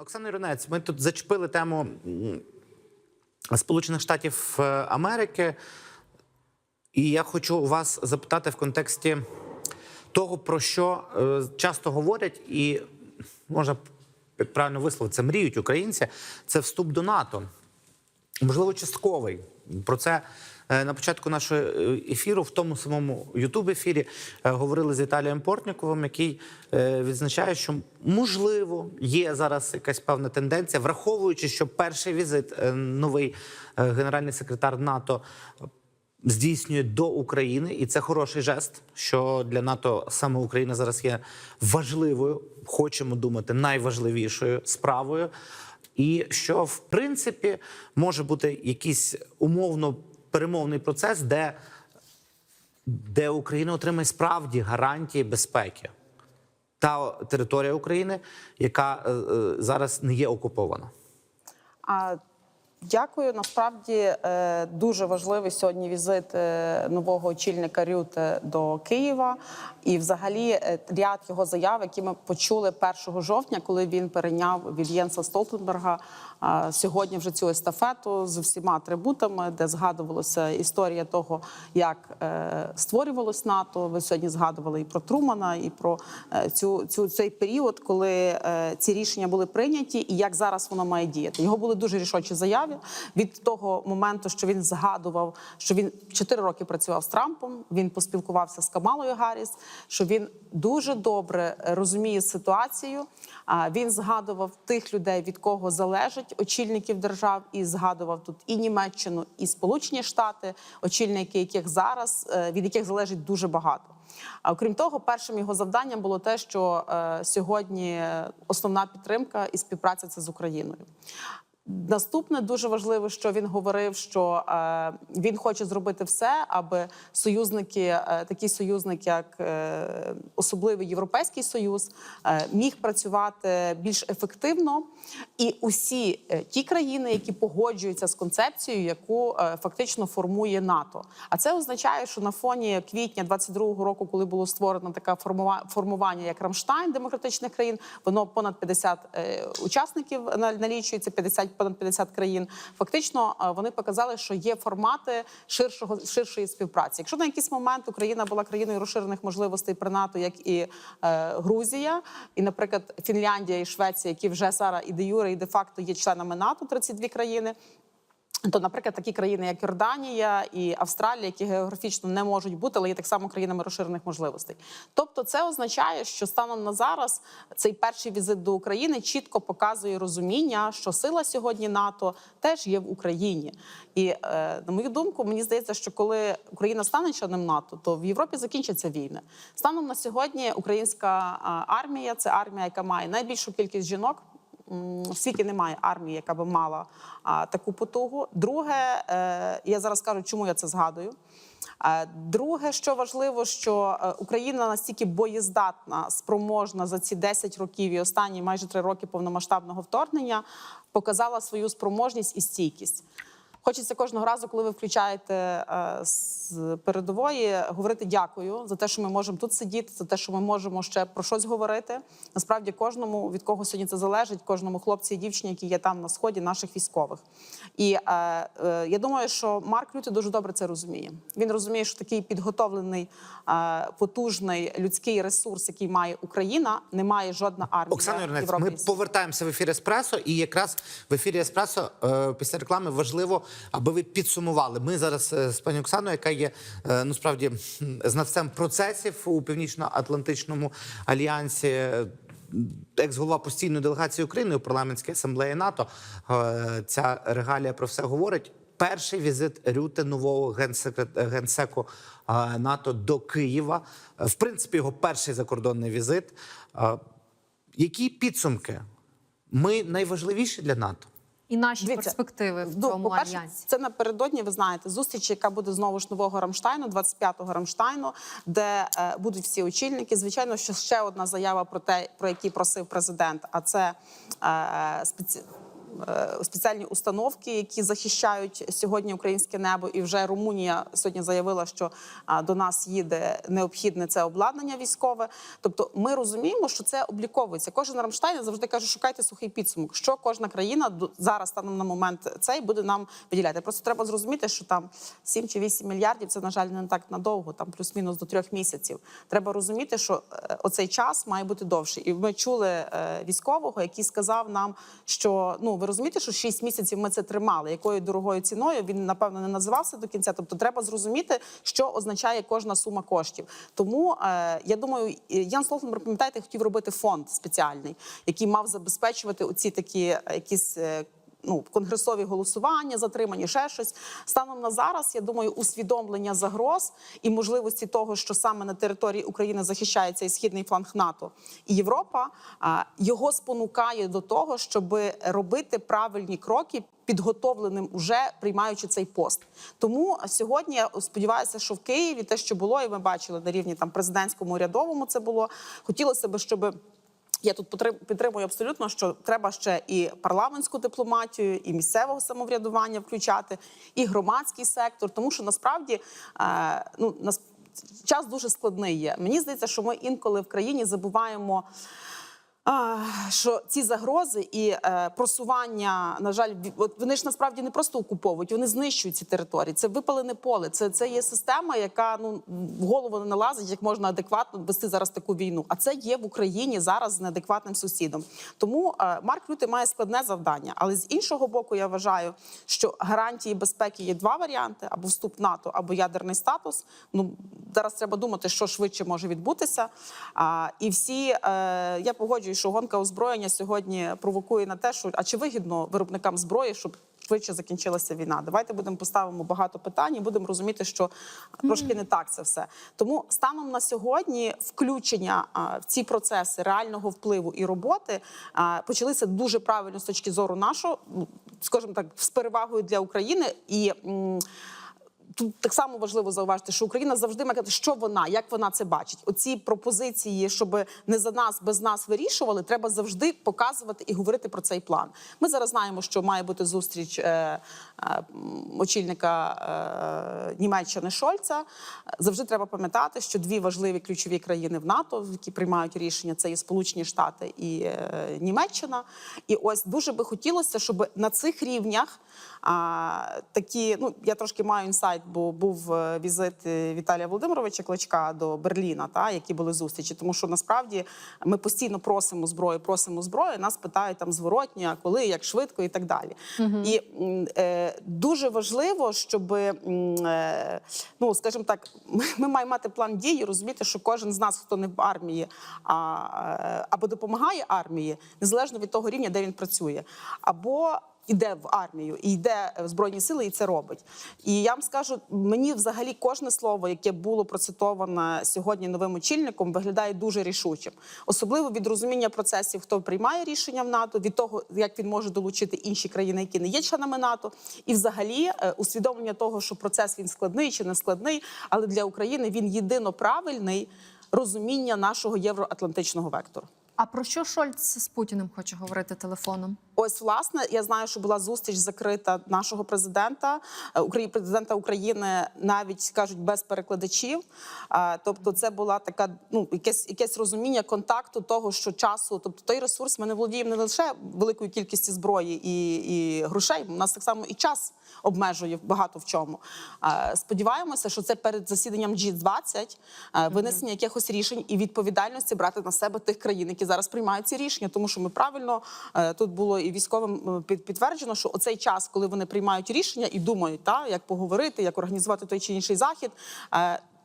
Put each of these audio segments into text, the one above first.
Оксана Юринець, ми тут зачепили тему Сполучених Штатів е, Америки, і я хочу вас запитати в контексті того, про що е, часто говорять, і можна п- правильно висловитися, мріють українці. Це вступ до НАТО. Можливо, частковий. Про це е, на початку нашого е, ефіру, в тому самому Ютуб-ефірі, е, говорили з Віталієм Портніковим, який відзначає, що можливо є зараз якась певна тенденція, враховуючи, що перший візит новий генеральний секретар НАТО здійснює до України, і це хороший жест, що для НАТО саме Україна зараз є важливою, хочемо думати, найважливішою справою. І що в принципі може бути якийсь умовно перемовний процес, де, де Україна отримає справді гарантії безпеки. Та територія України, яка е, е, зараз не є окупована. А дякую. Насправді е, дуже важливий сьогодні візит е, нового очільника Рюте до Києва. І, взагалі, е, ряд його заяв, які ми почули 1 жовтня, коли він перейняв від Єнса Столтенберга сьогодні вже цю естафету з всіма атрибутами, де згадувалася історія того, як створювалось НАТО. Ви сьогодні згадували і про Трумана, і про цю, цю цей період, коли ці рішення були прийняті, і як зараз воно має діяти. Його були дуже рішучі заяви від того моменту, що він згадував, що він 4 роки працював з Трампом. Він поспілкувався з Камалою Гарріс, що він дуже добре розуміє ситуацію. Він згадував тих людей, від кого залежать очільників держав, і згадував тут і Німеччину, і Сполучені Штати, очільники яких зараз е, від яких залежить дуже багато. А окрім того, першим його завданням було те, що е, сьогодні основна підтримка і співпраця це з Україною. Наступне дуже важливо, що він говорив, що е, він хоче зробити все, аби союзники, е, такі союзники, як е, особливий Європейський Союз, е, міг працювати більш ефективно, і усі е, ті країни, які погоджуються з концепцією, яку е, фактично формує НАТО. А це означає, що на фоні квітня 22-го року, коли було створено таке формува- формування, як Рамштайн демократичних країн, воно понад 50 е, учасників на- налічується 50 понад 50 країн. Фактично е, вони показали, що є формати ширшого ширшої співпраці. Якщо на якийсь момент Україна була країною розширених можливостей при НАТО, як і е, Грузія, і, наприклад, Фінляндія і Швеція, які вже зараз і де юре, і де факто є членами НАТО, 32 країни. То, наприклад, такі країни, як Йорданія і Австралія, які географічно не можуть бути, але є так само країнами розширених можливостей. Тобто, це означає, що станом на зараз цей перший візит до України чітко показує розуміння, що сила сьогодні НАТО теж є в Україні. І е, на мою думку, мені здається, що коли Україна стане членом НАТО, то в Європі закінчаться війни. Станом на сьогодні українська армія це армія, яка має найбільшу кількість жінок. В світі немає армії, яка би мала таку потугу. Друге, е, я зараз кажу, чому я це згадую. Е, Друге, що важливо, що е, Україна настільки боєздатна, спроможна за ці 10 років і останні майже 3 роки повномасштабного вторгнення показала свою спроможність і стійкість. Хочеться кожного разу, коли ви включаєте е, з передової, говорити дякую за те, що ми можемо тут сидіти, за те, що ми можемо ще про щось говорити. Насправді, кожному від кого сьогодні це залежить, кожному хлопці і дівчині, які є там на сході, наших військових. І е, е, я думаю, що Марк Рюте дуже добре це розуміє. Він розуміє, що такий підготовлений, е, потужний людський ресурс, який має Україна, не має жодна армія. Оксана Європи ми повертаємося в ефір Еспресо, і якраз в ефірі Еспресо е, після реклами важливо, аби ви підсумували. Ми зараз е, з пані Оксаною, яка є е, ну справді знавцем процесів у північно-атлантичному альянсі. е, Екс-голова постійної делегації України у парламентській асамблеї НАТО. Ця регалія про все говорить. Перший візит Рюте нового генсеку НАТО до Києва. В принципі, його перший закордонний візит. Які підсумки? Ми найважливіші для НАТО. І наші Дивіться, перспективи в цьому по-перше, альянсі. Це напередодні, ви знаєте, зустріч, яка буде знову ж нового Рамштайну, 25-го Рамштайну, де е, будуть всі очільники. Звичайно, що ще одна заява про те, про які просив президент. А це е, спеці... е, спеціальні установки, які захищають сьогодні українське небо. І вже Румунія сьогодні заявила, що до нас їде необхідне це обладнання військове. Тобто, ми розуміємо, що це обліковується. Кожен Рамштайн завжди каже, шукайте сухий підсумок. Що кожна країна зараз станом на момент цей буде нам виділяти. Просто треба зрозуміти, що там 7 чи 8 мільярдів це на жаль не так надовго, там плюс-мінус до трьох місяців. Треба розуміти, що е, оцей час має бути довший. І ми чули е, військового, який сказав нам, що ну ви розумієте, що 6 місяців ми це тримали. Якою дорогою ціною він напевно не називався до кінця. Тобто, треба зрозуміти, що означає кожна сума коштів. Тому е, я думаю, Ян Столтенберг, пам'ятаєте, хотів робити фонд спеціальний, який мав забезпечувати оці такі е, якісь. Ну, конгресові голосування, затримані ще щось. Станом на зараз, я думаю, усвідомлення загроз і можливості того, що саме на території України захищається і східний фланг НАТО і Європа, його спонукає до того, щоб робити правильні кроки. Підготовленим уже приймаючи цей пост, тому сьогодні я сподіваюся, що в Києві те, що було, і ми бачили на рівні там президентському урядовому, це було хотілося б, щоб я тут підтримую абсолютно, що треба ще і парламентську дипломатію, і місцевого самоврядування включати, і громадський сектор, тому що насправді е, ну нас час дуже складний є. Мені здається, що ми інколи в країні забуваємо. Що ці загрози і е, просування, на жаль, вони ж насправді не просто окуповують, вони знищують ці території. Це випалене поле. Це, це є система, яка ну в голову не налазить, як можна адекватно вести зараз таку війну. А це є в Україні зараз з неадекватним сусідом. Тому е, Марк Рюте має складне завдання. Але з іншого боку, я вважаю, що гарантії безпеки є два варіанти: або вступ НАТО, або ядерний статус. Ну зараз треба думати, що швидше може відбутися. І всі е, я погоджуюсь, що гонка озброєння сьогодні провокує на те, що а чи вигідно виробникам зброї, щоб швидше закінчилася війна. Давайте будемо поставимо багато питань і будемо розуміти, що трошки не так це все. Тому станом на сьогодні включення в ці процеси реального впливу і роботи почалися дуже правильно з точки зору нашого, скажімо так, з перевагою для України і. Тут так само важливо зауважити, що Україна завжди має казати, що вона, як вона це бачить. Оці пропозиції, щоб не за нас, без нас вирішували, треба завжди показувати і говорити про цей план. Ми зараз знаємо, що має бути зустріч е, е, очільника е, Німеччини Шольца. Завжди треба пам'ятати, що дві важливі ключові країни в НАТО, які приймають рішення, це є Сполучені Штати і е, Німеччина. І ось дуже би хотілося, щоб на цих рівнях а, такі, ну я трошки маю інсайт, бо був е, візит е, Віталія Володимировича Кличка до Берліна, та які були зустрічі. Тому що насправді ми постійно просимо зброю, просимо зброю. Нас питають там зворотні, а коли, як швидко і так далі. І е, дуже важливо, щоб е, ну скажімо так, ми, ми маємо мати план дії, розуміти, що кожен з нас, хто не в армії, а, е, або допомагає армії, незалежно від того рівня, де він працює, або іде в армію і йде в збройні сили, і це робить. І я вам скажу, мені взагалі кожне слово, яке було процитоване сьогодні новим очільником, виглядає дуже рішучим, особливо від розуміння процесів, хто приймає рішення в НАТО, від того, як він може долучити інші країни, які не є членами НАТО, і взагалі е, усвідомлення того, що процес він складний чи не складний, але для України він єдино правильний розуміння нашого євроатлантичного вектору. А про що Шольц з Путіним хоче говорити телефоном? Ось власне, я знаю, що була зустріч закрита нашого президента е, Украї- президента України, навіть кажуть без перекладачів. Е, Тобто, це була така ну якесь якесь розуміння контакту того, що часу, тобто той ресурс, ми не володіємо не лише великою кількістю зброї і, і грошей. У нас так само і час обмежує багато в чому. Е, Сподіваємося, що це перед засіданням G20 е, винесення якихось рішень і відповідальності брати на себе тих країн, які зараз приймають ці рішення, тому що ми правильно е, тут було і військовим е, під- підтверджено, що оцей час, коли вони приймають рішення і думають, та як поговорити, як організувати той чи інший захід.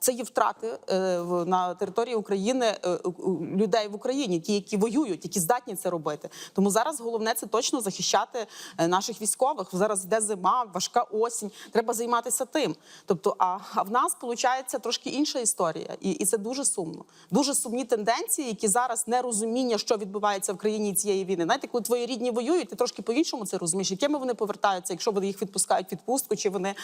Це є втрати е, на території України е, людей в Україні, ті, які воюють, які здатні це робити. Тому зараз головне це точно захищати е, наших військових. Зараз йде зима, важка осінь. Треба займатися тим. Тобто, а, а в нас виходить трошки інша історія, і, і це дуже сумно. Дуже сумні тенденції, які зараз нерозуміння, що відбувається в країні цієї війни. Знаєте, коли твої рідні воюють, ти трошки по-іншому це розумієш, якими вони повертаються, якщо вони їх відпускають відпустку, чи вони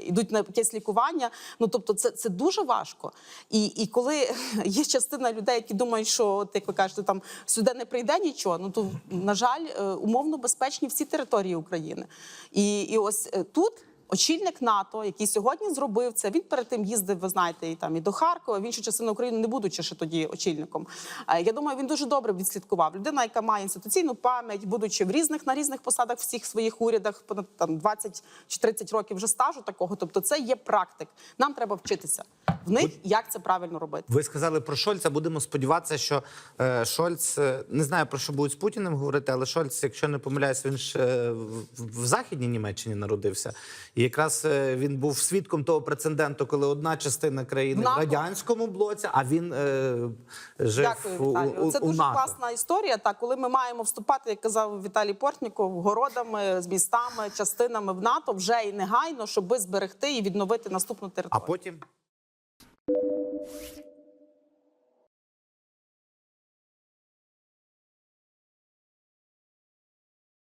йдуть на якесь лікування. Ну тобто, це, це дуже важко. І, і коли є частина людей, які думають, що от, як ви кажете, там сюди не прийде нічого, ну то на жаль, е, умовно безпечні всі території України. І, і ось е, тут. Очільник НАТО, який сьогодні зробив це, він перед тим їздив, ви знаєте, і там і до Харкова, в іншу частину України, не будучи ще тоді очільником. Я думаю, він дуже добре відслідкував. Людина, яка має інституційну пам'ять, будучи в різних на різних посадах, всіх своїх урядах, понад там 20 чи 30 років вже стажу такого. Тобто, це є практик. Нам треба вчитися в них, як це правильно робити. Ви сказали про Шольца. Будемо сподіватися, що е, Шольц е, не знаю про що будуть з Путіним говорити, але Шольц, якщо не помиляюсь, він ж е, в, в західній Німеччині народився. І якраз е, він був свідком того прецеденту, коли одна частина країни в НАТО. радянському блоці, а він е, жив Дякую, у, Віталію. у, Це у дуже НАТО. класна історія. Так, коли ми маємо вступати, як казав Віталій Портніков, городами, з містами, частинами в НАТО вже і негайно, щоб зберегти і відновити наступну територію. А територію. Потім